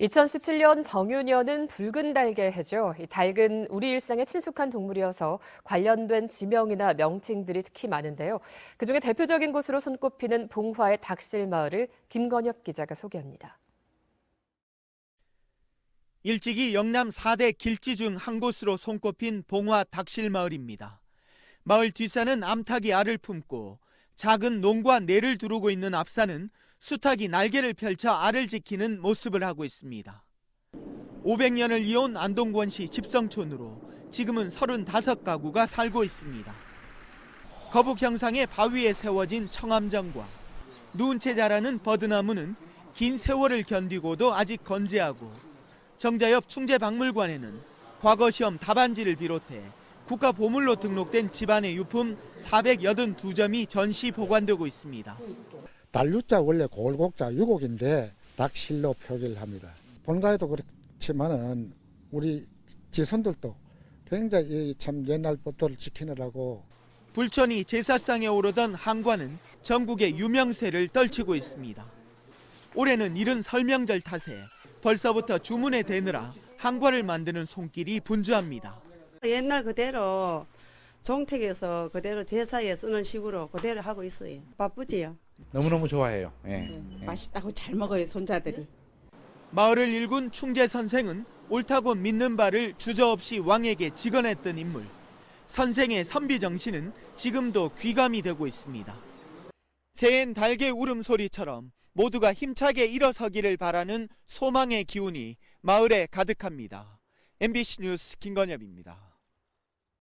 2017년 정유년은 붉은 달개 해죠. 이 닭은 우리 일상에 친숙한 동물이어서 관련된 지명이나 명칭들이 특히 많은데요. 그중에 대표적인 곳으로 손꼽히는 봉화의 닭실 마을을 김건엽 기자가 소개합니다. 일찍이 영남 4대 길지 중 한 곳으로 손꼽힌 봉화 닭실 마을입니다. 마을 뒷산은 암탉이 알을 품고 작은 농과 내를 두르고 있는 앞산은 수탉이 날개를 펼쳐 알을 지키는 모습을 하고 있습니다. 500년을 이어온 안동권시 집성촌으로 지금은 35가구가 살고 있습니다. 거북 형상의 바위에 세워진 청암정과 누운 채 자라는 버드나무는 긴 세월을 견디고도 아직 건재하고 정자 옆 충재박물관에는 과거 시험 답안지를 비롯해 국가 보물로 등록된 집안의 유품 482점이 전시 보관되고 있습니다. 달유자 원래 골곡자 유곡인데 닭실로 표기를 합니다. 본가에도 그렇지만은 우리 지손들도 굉장히 이참 옛날 법도를 지키느라고 불천이 제사상에 오르던 한과는 전국의 유명세를 떨치고 있습니다. 올해는 이른 설명절 탓에 벌써부터 주문에 대느라 한과를 만드는 손길이 분주합니다. 옛날 그대로 종택에서 그대로 제사에 쓰는 식으로 그대로 하고 있어요. 바쁘지요. 너무너무 좋아해요. 예. 예. 맛있다고 잘 먹어요 손자들이. 마을을 일군 충재 선생은 옳다고 믿는 바를 주저없이 왕에게 직언했던 인물. 선생의 선비 정신은 지금도 귀감이 되고 있습니다. 새엔 달개 울음소리처럼 모두가 힘차게 일어서기를 바라는 소망의 기운이 마을에 가득합니다. MBC 뉴스 김건엽입니다.